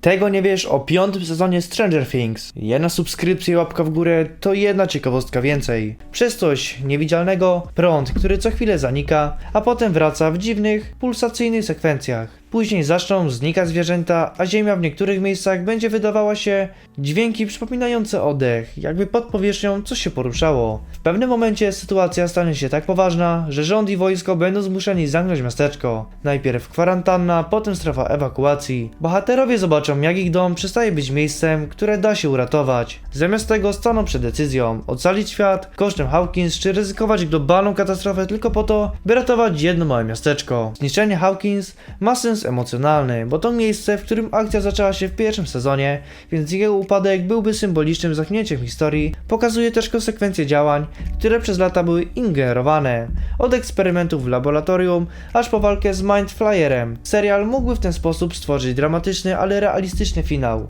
Tego nie wiesz o piątym sezonie Stranger Things. Jedna subskrypcja i łapka w górę to jedna ciekawostka więcej. Przez coś niewidzialnego prąd, który co chwilę zanika, a potem wraca w dziwnych, pulsacyjnych sekwencjach. Później zaczną znikać zwierzęta, a ziemia w niektórych miejscach będzie wydawała się dźwięki przypominające oddech, jakby pod powierzchnią coś się poruszało. W pewnym momencie sytuacja stanie się tak poważna, że rząd i wojsko będą zmuszeni zamknąć miasteczko. Najpierw kwarantanna, potem strefa ewakuacji. Bohaterowie zobaczą, jak ich dom przestaje być miejscem, które da się uratować. Zamiast tego staną przed decyzją ocalić świat kosztem Hawkins, czy ryzykować globalną katastrofę tylko po to, by ratować jedno małe miasteczko. Zniszczenie Hawkins ma sens emocjonalny, bo to miejsce, w którym akcja zaczęła się w pierwszym sezonie, więc jego upadek byłby symbolicznym zamknięciem historii, pokazuje też konsekwencje działań, które przez lata były ingerowane. Od eksperymentów w laboratorium, aż po walkę z Mindflayerem. Serial mógłby w ten sposób stworzyć dramatyczny, ale realistyczny finał.